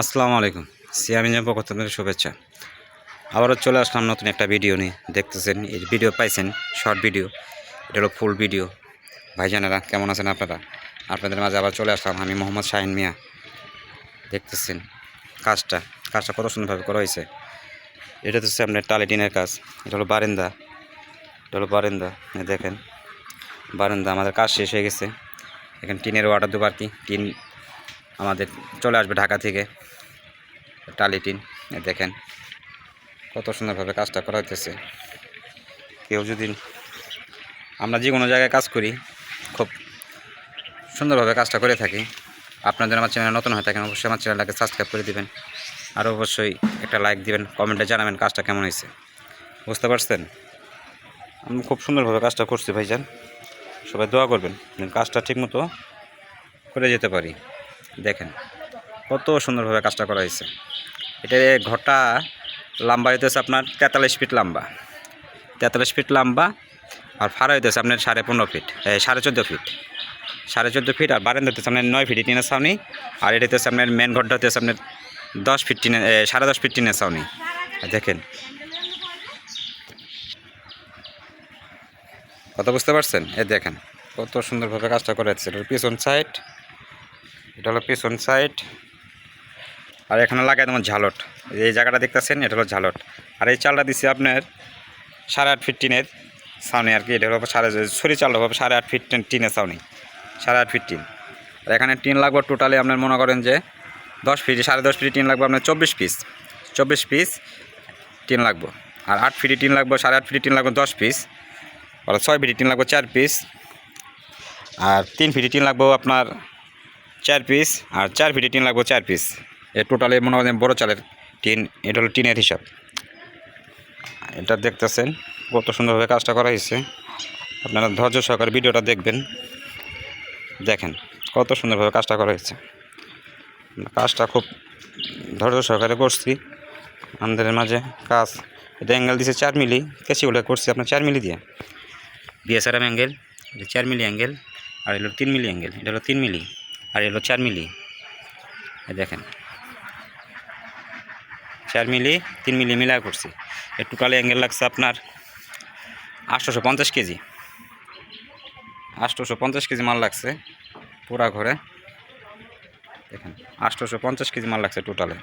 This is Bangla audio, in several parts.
আসসালামু আলাইকুম। সিয়ামিনের পক্ষ থেকে শুভেচ্ছা। আবারও চলে আসলাম নতুন একটা ভিডিও নিয়ে। দেখতেছেন, এই ভিডিও পাইছেন, শর্ট ভিডিও। এটা হলো ফুল ভিডিও। ভাইজানেরা, কেমন আছেন আপনারা? আপনাদের মাঝে আবার চলে আসলাম আমি, মোহাম্মদ শাহিন মিয়া। দেখতেছেন, কাজটা কাজটা কত সুন্দরভাবে করা হয়েছে। এটা হচ্ছে আপনার টালি টিনের কাজ। এটা হলো বারেন্দা। এটা হলো বারেন্দা। দেখেন, বারেন্দা। আমাদের কাজ শেষ হয়ে গেছে। এখানে টিনের অর্ডার দেবো আর কি? টিন আমাদের চলে আসবে ঢাকা থেকে টালি টিন। দেখেন কত সুন্দরভাবে কাজটা করা হইতেছে। কেউ যদি আমরা যে কোনো জায়গায় কাজ করি, খুব সুন্দরভাবে কাজটা করে থাকি। আপনাদের আমার চ্যানেল নতুন হয়ে থাকেন, অবশ্যই আমার চ্যানেলটাকে সাবস্ক্রাইব করে দিবেন। আর অবশ্যই একটা লাইক দিবেন, কমেন্টে জানাবেন কাজটা কেমন হয়েছে। বুঝতে পারছেন? আমি খুব সুন্দরভাবে কাজটা করছি ভাইজান। সবাই দোয়া করবেন কাজটা ঠিকমতো করে যেতে পারি। দেখেন কত সুন্দরভাবে কাজটা করা হয়েছে। এটা ঘরটা লম্বা হইতেছে আপনার তেতাল্লিশ ফিট লম্বা। তেতাল্লিশ ফিট লম্বা আর ফাড়া হইতেছে আপনার সাড়ে পনেরো ফিট সাড়ে চোদ্দ ফিট। সাড়ে চোদ্দ ফিট আর বারান্দা হতেছে আপনার নয় ফিট টিনের ছাউনি। আর এটা হচ্ছে আপনার মেন ঘরটা হতেছে আপনার দশ ফিট টিনের এ, সাড়ে দশ ফিট টিনের ছাউনি। দেখেন কথা বুঝতে পারছেন? এ দেখেন কত সুন্দরভাবে কাজটা করা হচ্ছে এটা পিছন সাইড এটা হলো পিছন সাইড আর এখানে লাগাই তোমার ঝালট। এই জায়গাটা দেখতেছেন, এটা হলো ঝালট। আর এই চালটা দিছি আপনার সাড়ে আট ফিট টিনের সাউনি আর কি। এটা হলো সাড়ে, সরি চালটা হবে সাড়ে আট ফিট টিনের সাউনি সাড়ে আট ফিট টিন। আর এখানে টিন লাগবে টোটালি আপনার মনে করেন যে দশ ফিট সাড়ে দশ ফিট টিন লাগবে আপনার চব্বিশ পিস চব্বিশ পিস টিন লাগবে। আর আট ফিটি টিন লাগবে, সাড়ে আট ফিটি টিন লাগবে দশ পিস আর ছয় ফিটি টিন লাগবে চার পিস আর তিন ফিটি টিন লাগবে আপনার চার পিস আর চার ফিটে টিন লাগবে চার পিস এ টোটালি মনে হয় বড়ো চালের টিন, এটা হলো টিনের হিসাব। এটা দেখতেছেন, কত সুন্দরভাবে কাজটা করা হয়েছে। আপনারা ধৈর্য সহকারে ভিডিওটা দেখবেন। দেখেন, কত সুন্দরভাবে কাজটা করা হয়েছে। কাজটা খুব ধৈর্য সহকারে করছি। আমাদের মাঝে কাজ, এটা অ্যাঙ্গেল দিছে চার মিলি কেসি বলে করছি আপনার চার মিলি দিয়ে। বিএসআরএম অ্যাঙ্গেল এটা চার মিলি অ্যাঙ্গেল আর এলো তিন মিলি অ্যাঙ্গেল এটা হলো তিন মিলি। আর এলো চার মিলি। দেখেন। চার মিলি, তিন মিলি মিলা করছি। এর টোটালি অ্যাঙ্গেল লাগছে আপনার আটশোশো পঞ্চাশ কেজি। আটশোশো পঞ্চাশ কেজি মাল লাগছে পুরা ঘরে। দেখেন আটশোশো পঞ্চাশ কেজি মাল লাগছে টোটালে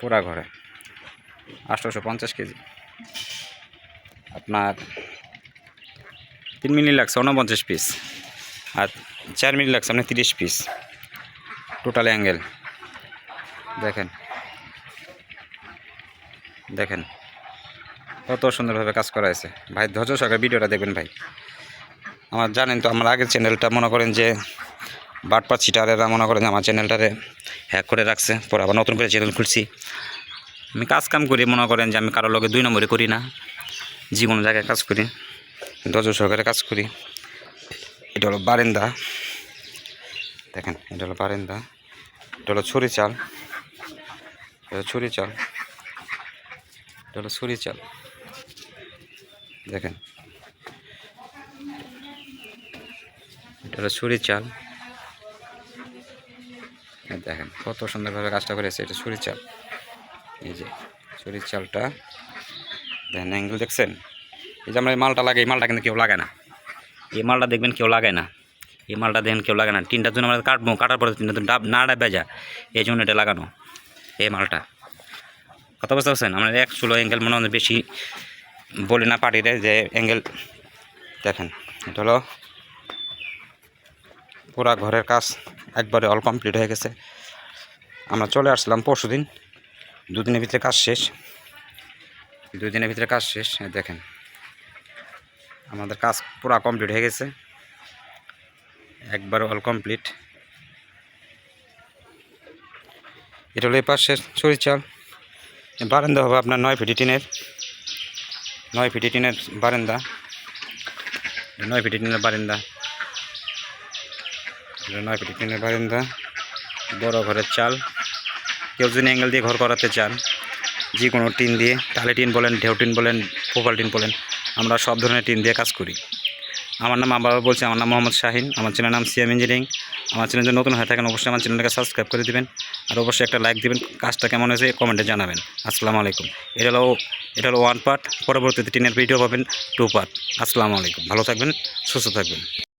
পুরা ঘরে। আটশোশো পঞ্চাশ কেজি। আপনার তিন মিলি লাগছে উনপঞ্চাশ পিস আর চার মিলি লাগছে আপনার তিরিশ পিস টোটাল অ্যাঙ্গেল দেখেন। দেখেন, কত সুন্দরভাবে কাজ করা হয়েছে। ভাই, ধৈর্য সহকারে ভিডিওটা দেখবেন ভাই। আমার জানেন তো, আমার আগের চ্যানেলটা মনে করেন যে বাটপা চিটারেরা মনে করেন আমার চ্যানেলটারে হ্যাক করে রাখছে। পরে আবার নতুন করে চ্যানেল খুলছি। আমি কাজ কাম করি, মনে করেন যে আমি কারোর লগে দুই নম্বরে করি না। যে কোনো জায়গায় কাজ করি। ধৈর্য সহকারে কাজ করি। এটা হলো বারেন্দা। দেখেন, এটা হলো বারেন্দা। এটা হলো ছুরি চাল। ছুরি চাল। এটা হলো ছুরি চাল। দেখেন। এটা হলো ছুরি চাল। দেখেন, কত সুন্দরভাবে কাজটা করেছে এটা ছুরি চাল। এই যে ছুরির চালটা। দেখেন অ্যাঙ্গেল দেখছেন? এই যে আমরা এই মালটা লাগে এই মালটা কিন্তু কেউ লাগায় না। এই মালটা দেখবেন কেউ লাগায় না। এই মালটা দেখেন কেউ লাগায় না। তিনটার জন্য আমরা কাটবো, কাটার পরে তিনটা ডাব না ডাব বেজা এই জন্য এটা লাগানো, এই মালটা। কথা বুঝতে পারছেন? আমরা এক চুলো অ্যাঙ্গেল মনে হয় বেশি বলি না পার্টিতে যে অ্যাঙ্গেল দেখেন, এটা হলো পুরা ঘরের কাজ একবারে অল কমপ্লিট হয়ে গেছে। আমরা চলে আসলাম পরশু দিন দুদিনের ভিতরে কাজ শেষ। দুই দিনের ভিতরে কাজ শেষ দেখেন। আমাদের কাজ পুরা কমপ্লিট হয়ে গেছে। একবার অল কমপ্লিট এটা হলো এই পাশের চাল বারান্দা হবে আপনার নয় ফিটি টিনের। নয় ফিটি টিনের বারান্দা। নয় ফিটি টিনের বারান্দা। নয় ফিটি টিনের বারান্দা। বড় ঘরের চাল। কেউ যদি অ্যাঙ্গেল দিয়ে ঘর করাতে চান যে কোনো টিন দিয়ে তালে টিন বলেন, ঢেউ টিন বলেন পোপাল টিন বলেন আমরা সব ধরনের টিম দিয়ে কাজ করি। আমার নাম আবার বলছি, আমার নাম মোহাম্মদ শাহিন, আমার চ্যানেল নাম সিএম ইঞ্জিনিয়ারিং আমার চ্যানেল যদি নতুন হয়ে থাকেন, অবশ্যই আমার চ্যানেলটাকে সাবস্ক্রাইব করে দেবেন আর অবশ্যই একটা লাইক দেবেন। কাজটা কেমন হয়েছে কমেন্টে জানাবেন। আসসালামু আলাইকুম। এটা হলো এটা হলো ওয়ান পার্ট পরবর্তীতে টিনের ভিডিও পাবেন টু পার্ট আসসালামু আলাইকুম। ভালো থাকবেন, সুস্থ থাকবেন।